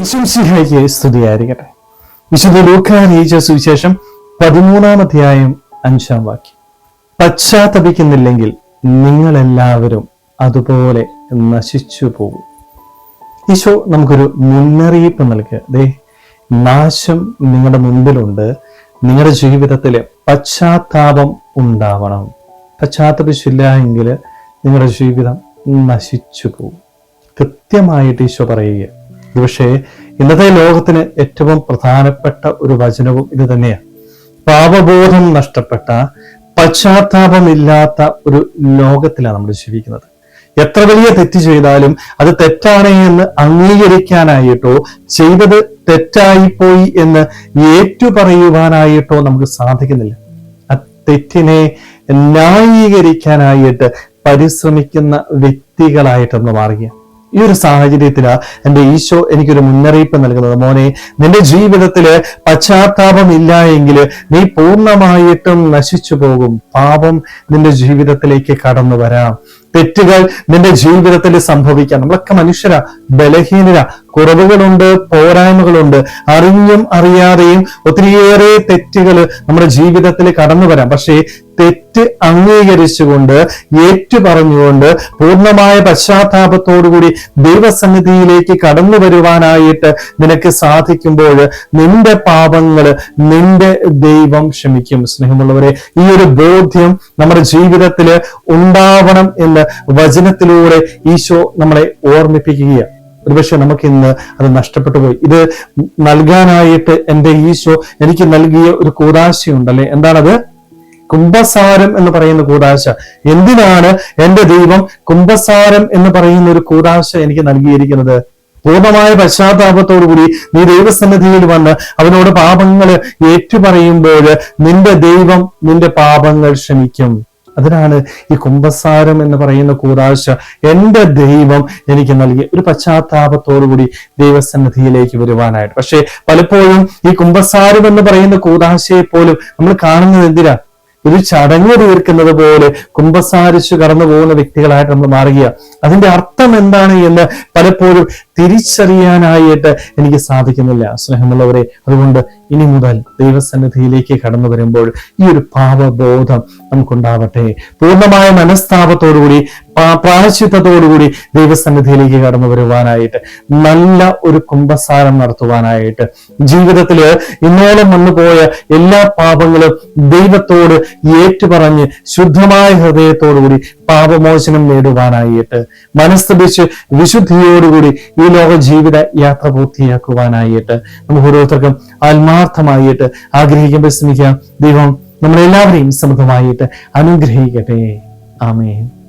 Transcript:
വിശംസിഹായിക്ക് സ്തുതിയായിരിക്കട്ടെ. വിശുദ്ധ ലൂക്കാനീച്ച സുവിശേഷം പതിമൂന്നാം അധ്യായം അഞ്ചാം വാക്യം. പശ്ചാത്തപിക്കുന്നില്ലെങ്കിൽ നിങ്ങളെല്ലാവരും അതുപോലെ നശിച്ചു പോകും ഈശോ നമുക്കൊരു മുന്നറിയിപ്പ് നൽകുക ദേ നാശം നിങ്ങളുടെ മുൻപിലുണ്ട്. നിങ്ങളുടെ ജീവിതത്തിൽ പശ്ചാത്താപം ഉണ്ടാവണം. പശ്ചാത്തപിച്ചില്ല എങ്കിൽ നിങ്ങളുടെ ജീവിതം നശിച്ചു പോകും കൃത്യമായിട്ട് ഈശോ പറയുക ഇത് പക്ഷേ ഇന്നത്തെ ലോകത്തിന് ഏറ്റവും പ്രധാനപ്പെട്ട ഒരു വചനവും ഇത് തന്നെയാണ്. പാപബോധം നഷ്ടപ്പെട്ട പശ്ചാത്താപമില്ലാത്ത ഒരു ലോകത്തിലാണ് നമ്മൾ ജീവിക്കുന്നത്. എത്ര വലിയ തെറ്റ് ചെയ്താലും അത് തെറ്റാണ് എന്ന് അംഗീകരിക്കാനായിട്ടോ ചെയ്തത് തെറ്റായിപ്പോയി എന്ന് ഏറ്റുപറയുവാനായിട്ടോ നമുക്ക് സാധിക്കുന്നില്ല. ആ തെറ്റിനെ ന്യായീകരിക്കാനായിട്ട് പരിശ്രമിക്കുന്ന വ്യക്തികളായിട്ട് നമ്മൾ മാറുക ഈ ഒരു സാഹചര്യത്തിലാ എന്റെ ഈശോ എനിക്കൊരു മുന്നറിയിപ്പ് നൽകുന്നത്. മോനെ നിന്റെ ജീവിതത്തിൽ പശ്ചാത്താപം ഇല്ല എങ്കിൽ നീ പൂർണമായിട്ടും നശിച്ചു പോകും. പാപം നിന്റെ ജീവിതത്തിലേക്ക് കടന്നു വരാം. തെറ്റുകൾ നിന്റെ ജീവിതത്തിൽ സംഭവിക്കാം. നമ്മളൊക്കെ മനുഷ്യരാ ബലഹീനരാ. കുറവുകളുണ്ട് പോരായ്മകളുണ്ട്. അറിഞ്ഞും അറിയാതെയും ഒത്തിരിയേറെ തെറ്റുകൾ നമ്മുടെ ജീവിതത്തിൽ കടന്നു വരാം. പക്ഷേ തെറ്റ് അംഗീകരിച്ചുകൊണ്ട് ഏറ്റുപറഞ്ഞുകൊണ്ട് പൂർണമായ പശ്ചാത്താപത്തോടുകൂടി ദൈവസന്നിധിയിലേക്ക് കടന്നു വരുവാനായിട്ട് നിനക്ക് സാധിക്കുമ്പോൾ നിന്റെ പാപങ്ങൾ നിന്റെ ദൈവം ക്ഷമിക്കും. സ്നേഹമുള്ളവരെ ഈ ഒരു ബോധ്യം നമ്മുടെ ജീവിതത്തിൽ ഉണ്ടാവണം എന്ന് വചനത്തിലൂടെ ഈശോ നമ്മളെ ഓർമ്മിപ്പിക്കുകയാണ്. ഒരുപക്ഷെ നമുക്ക് ഇന്ന് അത് നഷ്ടപ്പെട്ടു പോയി ഇത് നൽകാനായിട്ട് എന്റെ ഈശോ എനിക്ക് നൽകിയ ഒരു കൂതാശയുണ്ടല്ലേ എന്താണത്? കുംഭസാരം എന്ന് പറയുന്ന കൂടാശ. എന്തിനാണ് എന്റെ ദൈവം കുംഭസാരം എന്ന് പറയുന്ന ഒരു കൂടാശ എനിക്ക് നൽകിയിരിക്കുന്നത്? പൂർണമായ പശ്ചാത്താപത്തോടുകൂടി നീ ദൈവസന്നിധിയിൽ വന്ന് അവനോട് പാപങ്ങൾ ഏറ്റുപറയുമ്പോൾ നിന്റെ ദൈവം നിന്റെ പാപങ്ങൾ ക്ഷമിക്കും. അതിനാണ് ഈ കുംഭസാരം എന്ന് പറയുന്ന കൂതാശ എന്റെ ദൈവം എനിക്ക് നൽകി ഒരു പശ്ചാത്താപത്തോടുകൂടി ദൈവസന്നിധിയിലേക്ക് വരുവാനായിട്ട്. പക്ഷേ പലപ്പോഴും ഈ കുംഭസാരം എന്ന് പറയുന്ന കൂതാശയെ പോലും നമ്മൾ കാണുന്നത് എന്തിനാ? ഒരു ചടങ്ങ് തീർക്കുന്നത് പോലെ കുംഭസാരിച്ചു കടന്നു പോകുന്ന വ്യക്തികളായിട്ട് നമ്മൾ മാറുക അതിന്റെ അർത്ഥം എന്താണ് എന്ന് പലപ്പോഴും തിരിച്ചറിയാനായിട്ട് എനിക്ക് സാധിക്കുന്നില്ല. സ്നേഹമുള്ളവരെ അതുകൊണ്ട് ഇനി മുതൽ ദൈവസന്നിധിയിലേക്ക് കടന്നു വരുമ്പോൾ ഈ ഒരു പാപബോധം നമുക്കുണ്ടാവട്ടെ. പൂർണമായ മനസ്താപത്തോടുകൂടി പ്രായശ്ചിത്തത്തോടുകൂടി ദൈവസന്നിധിയിലേക്ക് കടന്നു വരുവാനായിട്ട് നല്ല ഒരു കുംഭസാരം നടത്തുവാനായിട്ട് ജീവിതത്തിൽ ഇന്നോളം വന്നുപോയ എല്ലാ പാപങ്ങളും ദൈവത്തോട് ഏറ്റുപറഞ്ഞ് ശുദ്ധമായ ഹൃദയത്തോടുകൂടി പാപമോചനം നേടുവാനായിട്ട് മനസ്തപിച്ച് വിശുദ്ധിയോടുകൂടി ഈ ലോക ജീവിത യാത്ര പൂർത്തിയാക്കുവാനായിട്ട് നമുക്ക് ഓരോരുത്തർക്കും ആത്മാർത്ഥമായിട്ട് ആഗ്രഹിക്കുമ്പോൾ ശ്രമിക്കാം. ദൈവം നമ്മളെല്ലാവരെയും സമൃദ്ധമായിട്ട് അനുഗ്രഹിക്കട്ടെ. ആമേൻ.